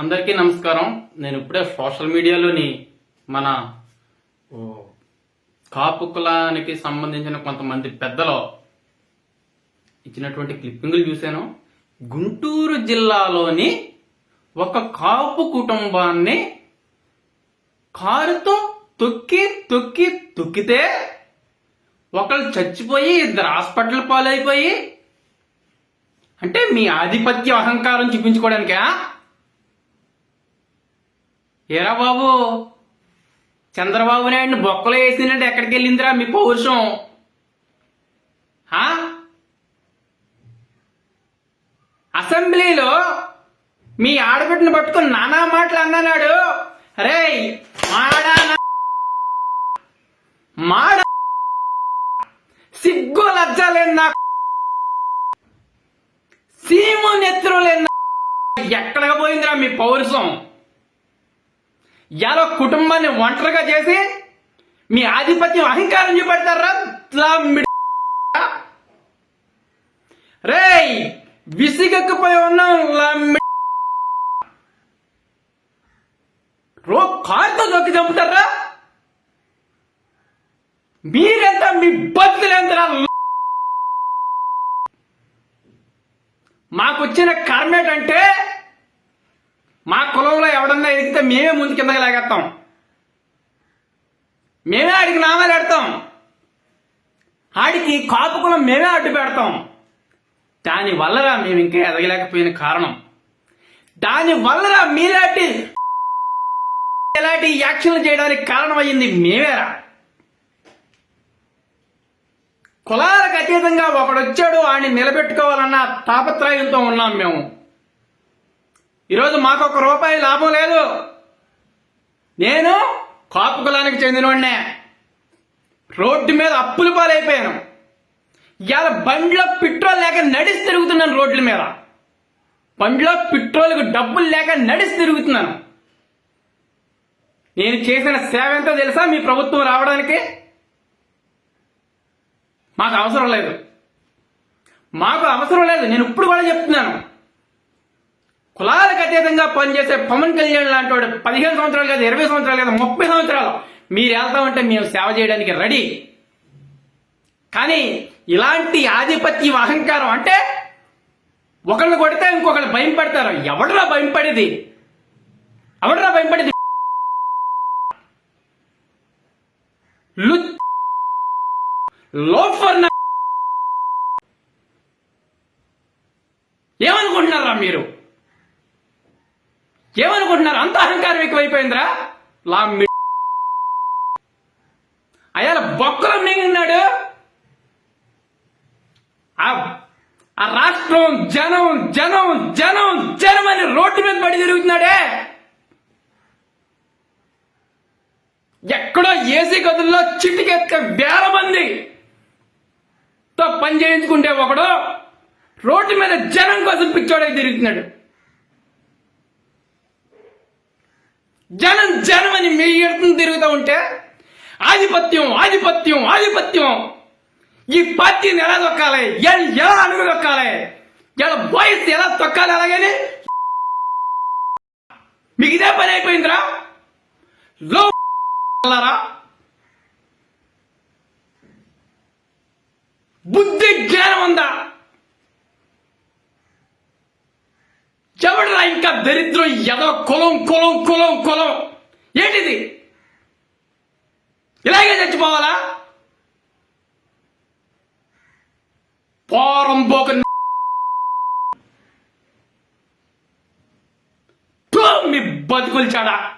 అందరికీ నమస్కారం. నేను ఇప్పుడే సోషల్ మీడియాలోని మన కాపు కులానికి సంబంధించిన కొంతమంది పెద్దలు ఇచ్చినటువంటి క్లిప్పింగ్లు చూశాను. గుంటూరు జిల్లాలోని ఒక కాపు కుటుంబాన్ని కారుతో తొక్కి తొక్కి తొక్కితే ఒకళ్ళు చచ్చిపోయి ఇద్దరు హాస్పిటల్ పాలైపోయి అంటే మీ ఆధిపత్య అహంకారం చూపించుకోవడానికా? ఏరా బాబు? చంద్రబాబు నాయుడిని బొక్కలో వేసినట్టు ఎక్కడికి వెళ్ళిందిరా మీ పౌరుషం? అసెంబ్లీలో మీ ఆడబిడ్డను పట్టుకుని నానా మాటలు అన్నాడు రే మాడా మాడ సిగ్గు లజ్జలేని నా సీము నెత్తురులేని ఎక్కడికి పోయిందిరా మీ పౌరుషం? ఎలా కుటుంబాన్ని ఒంటరిగా చేసి మీ ఆధిపత్యం అహంకారం చూపెడతారా రేయ్ విసిగెక్కిపోయి ఉన్నాం రో కారుతో దొక్కి చంపుతారా? మీరెంత మీ బతుకులెంతరా మాకొచ్చిన కర్మ ఏంటంటే మా కులం ఎవరన్నా ఎదిగితే మేమే ముందు కిందకి లాగేస్తాం మేమే ఆడికి నామాలు పెడతాం. ఆడికి కాపుకులం మేమే అడ్డు పెడతాం. దాని వల్లరా మేము ఇంకా ఎదగలేకపోయిన కారణం. దాని వల్లరా మీలాంటి ఎలాంటి యాక్షన్లు చేయడానికి కారణమయ్యింది మేమేరా కులాలకు అతీతంగా ఒకడొచ్చాడు వాడిని నిలబెట్టుకోవాలన్న తాపత్రయంతో ఉన్నాం మేము. ఈరోజు మాకు ఒక రూపాయి లాభం లేదు. నేను కాపు కులానికి చెందినవాడినే రోడ్డు మీద అప్పుల పాలైపోయాను. ఇవాళ బండిలో పెట్రోల్ లేక నడిచి తిరుగుతున్నాను రోడ్ల మీద. బండిలో పెట్రోల్కి డబ్బులు లేక నడిచి తిరుగుతున్నాను. నేను చేసిన సేవ ఎంతో తెలుసా? మీ ప్రభుత్వం రావడానికి? మాకు అవసరం లేదు. మాకు అవసరం లేదు. నేను ఇప్పుడు కూడా చెప్తున్నాను. కులాలకు అతీతంగా పనిచేసే పవన్ కళ్యాణ్ లాంటి వాడు పదిహేను సంవత్సరాలు కాదు ఇరవై సంవత్సరాలు కాదు ముప్పై సంవత్సరాలు. మీరు వెళ్తామంటే మేము సేవ చేయడానికి రెడీ. కానీ ఇలాంటి ఆధిపత్యం అహంకారం అంటే ఒకళ్ళు కొడితే ఇంకొకళ్ళు భయం పడతారు ఎవడరా భయం పడేది ఎవడరా భయం పడేది లోఫర్ నా- ఏమనుకుంటున్నారా మీరు ఏమనుకుంటున్నారు? అంత అహంకారం ఎక్కువైపోయిందిరా. లా మీ- అయ్యాల బొక్కలు మిగిలినాడు ఆ రాష్ట్రం జనం జనం జనం జనం అని రోడ్డు మీద పడి తిరుగుతున్నాడే. ఎక్కడో ఏసీ గదుల్లో చిటికెత్త వేల మంది తో పని చేయించుకుంటే ఒకడు రోడ్డు మీద జనం కోసం పిచ్చోడై తిరుగుతున్నాడు. జనం జనం అని మీ తిరుగుతూ ఉంటే ఆధిపత్యం ఆధిపత్యం ఆధిపత్యం. ఈ పార్టీని ఎలా తొక్కాలి? ఎలా అడుగు తొక్కాలి? ఎలా బాయ్స్ ఎలా తొక్కాలి అలాగని? మీకు ఇదే పని అయిపోయిందిరా? లో బుద్ధి జ్ఞానం ఉందా ఎవడరా ఇంకా దరిద్రం ఎదో కులం కులం కులం కులం. ఏంటిది? ఇలాగే చచ్చిపోవాలా? పోరం పోక మీ బతుకులు చాడా?